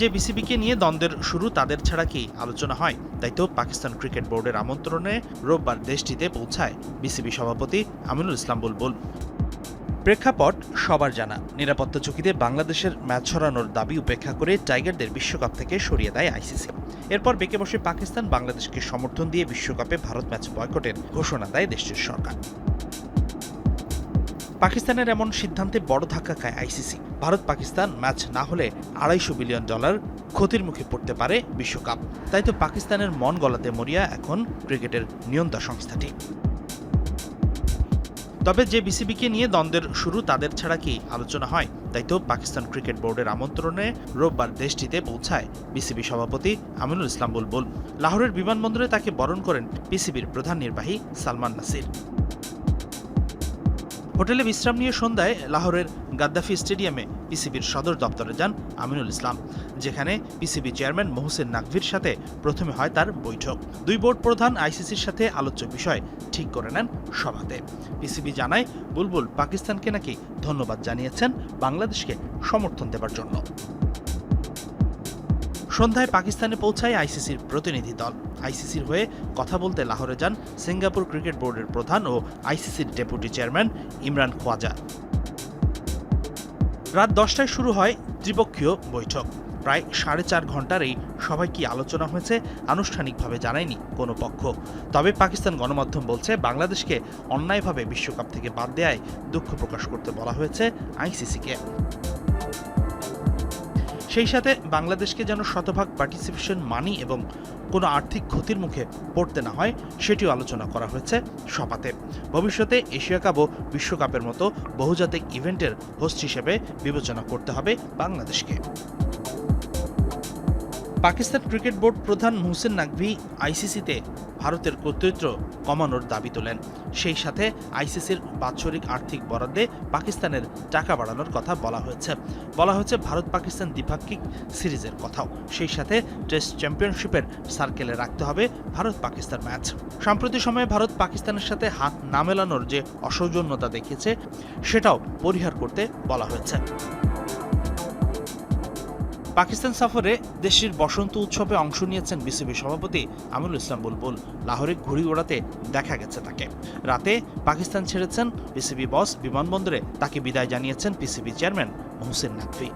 যে বিসিবিকে নিয়ে দ্বন্দ্বের শুরু তাদের ছাড়া কি আলোচনা হয়? তাই তো পাকিস্তান ক্রিকেট বোর্ডের আমন্ত্রণে রোববার দেশটিতে পৌঁছায় বিসিবি সভাপতি আমিনুল ইসলাম বুলবুল। প্রেক্ষাপট সবার জানা। নিরাপত্তা চুক্তিতে বাংলাদেশের ম্যাচ ছড়ানোর দাবি উপেক্ষা করে টাইগারদের বিশ্বকাপ থেকে সরিয়ে দেয় আইসিসি। এরপর বেঁকে বসে পাকিস্তান বাংলাদেশকে সমর্থন দিয়ে বিশ্বকাপে ভারত ম্যাচ বয়কটের ঘোষণা দেয় দেশটির সরকার। পাকিস্তানের এমন সিদ্ধান্তে বড় ধাক্কা খায় আইসিসি। ভারত পাকিস্তান ম্যাচ না হলে আড়াইশো বিলিয়ন ডলার ক্ষতির মুখে পড়তে পারে বিশ্বকাপ। তাই তো পাকিস্তানের মন গলাতে মরিয়া এখন ক্রিকেটের নিয়ন্তা সংস্থাটি। তবে যে বিসিবিকে নিয়ে দ্বন্দ্বের শুরু তাদের ছাড়া কি আলোচনা হয়? তাই তো পাকিস্তান ক্রিকেট বোর্ডের আমন্ত্রণে রোববার দেশটিতে পৌঁছায় বিসিবি সভাপতি আমিনুল ইসলাম বুলবুল। লাহোরের বিমানবন্দরে তাকে বরণ করেন পিসিবির প্রধান নির্বাহী সালমান নাসির। হোটেলে বিশ্রাম নিয়ে সন্ধ্যায় লাহোরের গাদ্দাফি স্টেডিয়ামে পিসিবির সদর দপ্তরে যান আমিনুল ইসলাম, যেখানে পিসিবি চেয়ারম্যান মোহসেন নাকভির সাথে প্রথমে হয় তার বৈঠক। দুই বোর্ড প্রধান আইসিসির সাথে আলোচ্য বিষয় ঠিক করে নেন সভাতে। পিসিবি জানায়, বুলবুল পাকিস্তানকে নাকি ধন্যবাদ জানিয়েছেন বাংলাদেশকে সমর্থন দেবার জন্য। সন্ধ্যায় পাকিস্তানে পৌঁছায় আইসিসির প্রতিনিধি দল। আইসিসির হয়ে কথা বলতে লাহোরে যান সিঙ্গাপুর ক্রিকেট বোর্ডের প্রধান ও আইসিসির ডেপুটি চেয়ারম্যান ইমরান খোয়াজা রাত দশটায় শুরু হয় ত্রিপক্ষীয় বৈঠক। প্রায় সাড়ে চার ঘণ্টার এই সভায় কি আলোচনা হয়েছে আনুষ্ঠানিকভাবে জানায়নি কোনো পক্ষ। তবে পাকিস্তান গণমাধ্যম বলছে, বাংলাদেশকে অন্যায়ভাবে বিশ্বকাপ থেকে বাদ দেয়ায় দুঃখ প্রকাশ করতে বলা হয়েছে আইসিসিকে। সেই সাথে বাংলাদেশকে যেন শতভাগ পার্টিসিপেশন মানি এবং কোনো আর্থিক ক্ষতির মুখে পড়তে না হয়, সেটিও আলোচনা করা হয়েছে সপাতে ভবিষ্যতে এশিয়া কাপ ও বিশ্বকাপের মতো বহুজাতিক ইভেন্টের হোস্ট হিসেবে বিবেচনা করতে হবে বাংলাদেশকে। পাকিস্তান ক্রিকেট বোর্ড প্রধান মুহসিন নাকভি আইসিসিতে ভারতের কর্তৃত্ব কমানোর দাবি তোলেন। সেই সাথে আইসিসির বাৎসরিক আর্থিক বরাদ্দে পাকিস্তানের টাকা বাড়ানোর কথা বলা হয়েছে। বলা হয়েছে ভারত পাকিস্তান দ্বিপাক্ষিক সিরিজের কথাও। সেই সাথে টেস্ট চ্যাম্পিয়নশিপের সার্কেলে রাখতে হবে ভারত পাকিস্তান ম্যাচ। সাম্প্রতিক সময়ে ভারত পাকিস্তানের সাথে হাত না মেলানোর যে অসৌজন্যতা দেখিয়েছে, সেটাও পরিহার করতে বলা হয়েছে। পাকিস্তান সফরে দেশের বসন্ত উৎসবে অংশ নিয়েছেন বিসিবি সভাপতি আমিনুল ইসলাম বুলবুল। লাহোরে ঘুড়ি ওড়াতে দেখা গেছে তাকে। রাতে পাকিস্তান ছেড়েছেন বিসিবি বস বিমানবন্দরে। তাকে বিদায় জানিয়েছেন পিসিবি চেয়ারম্যান মোহসেন নাকভি।